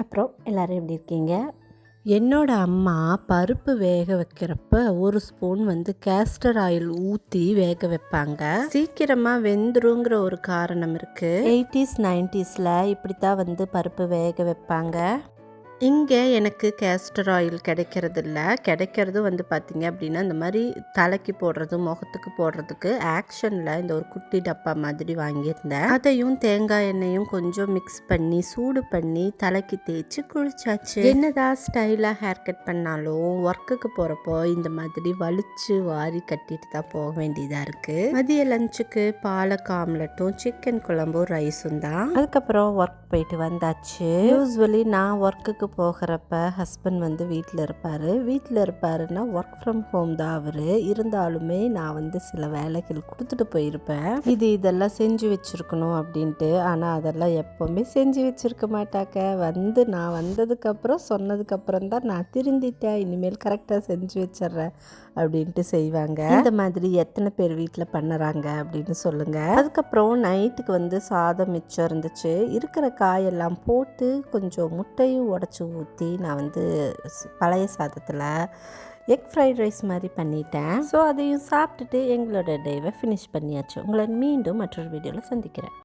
அப்புறம் எல்லோரும் எப்படி இருக்கீங்க? என்னோட அம்மா பருப்பு வேக வைக்கிறப்ப ஒரு ஸ்பூன் வந்து கேஸ்டர் ஆயில் ஊற்றி வேக வைப்பாங்க. சீக்கிரமாக வெந்துருங்கிற ஒரு காரணம் இருக்குது எயிட்டிஸ் நைன்டிஸில் இப்படி தான் வந்து பருப்பு வேக வைப்பாங்க. இங்கே எனக்கு கேஸ்டர் ஆயில் கிடைக்கிறது இல்லை கிடைக்கிறது வந்து பார்த்திங்க அப்படின்னா இந்த மாதிரி தலைக்கு போடுறது முகத்துக்கு போடுறதுக்கு ஆக்ஷனில் இந்த ஒரு குட்டி டப்பா மாதிரி வாங்கியிருந்தேன். அதையும் தேங்காய் எண்ணெயும் கொஞ்சம் மிக்ஸ் பண்ணி சூடு பண்ணி தலைக்கு தேய்ச்சி குளிச்சாச்சு. என்னதான் ஸ்டைலாக ஹேர் கட் பண்ணாலும் ஒர்க்குக்கு போகிறப்போ இந்த மாதிரி வலிச்சு வாரி கட்டிட்டு தான் போக வேண்டியதாக இருக்குது மதிய லஞ்சுக்கு பாலக் ஆம்லெட்டும் சிக்கன் குழம்பும் ரைஸும் தான். அதுக்கப்புறம் ஒர்க் போயிட்டு வந்தாச்சு. யூஸ்வலி நான் ஒர்க்குக்கு போகிறப்ப ஹஸ்பண்ட் வந்து வீட்டில் இருப்பார். வீட்டில் இருப்பாருன்னா ஒர்க் ஃப்ரம் ஹோம் தான் அவர். இருந்தாலுமே நான் வந்து சில வேலைகள் கொடுத்துட்டு போயிருப்பேன். இது இதெல்லாம் செஞ்சு வச்சுருக்கணும் அப்படின்ட்டு. ஆனால் அதெல்லாம் எப்போவுமே செஞ்சு வச்சுருக்க மாட்டாக்க. வந்து நான் வந்ததுக்கப்புறம் சொன்னதுக்கப்புறம் தான் நான் திருந்திட்டேன். இனிமேல் கரெக்டாக செஞ்சு வச்சிட்றேன். அப்படின்ட்டு செய்வாங்க. இந்த மாதிரி எத்தனை பேர் வீட்டில் பண்ணுறாங்க அப்படின்னு சொல்லுங்கள் அதுக்கப்புறம் நைட்டுக்கு வந்து சாதம் மிச்சம் இருந்துச்சு. இருக்கிற காயெல்லாம் போட்டு கொஞ்சம் முட்டையும் உடச்சி ஊற்றி நான் வந்து பழைய சாதத்தில் எக் ஃப்ரைட் ரைஸ் மாதிரி பண்ணிட்டேன். ஸோ அதையும் சாப்பிட்டுட்டு எங்களோட டேவை ஃபினிஷ் பண்ணியாச்சு. உங்களை மீண்டும் மற்றொரு வீடியோவில் சந்திக்கிறேன்.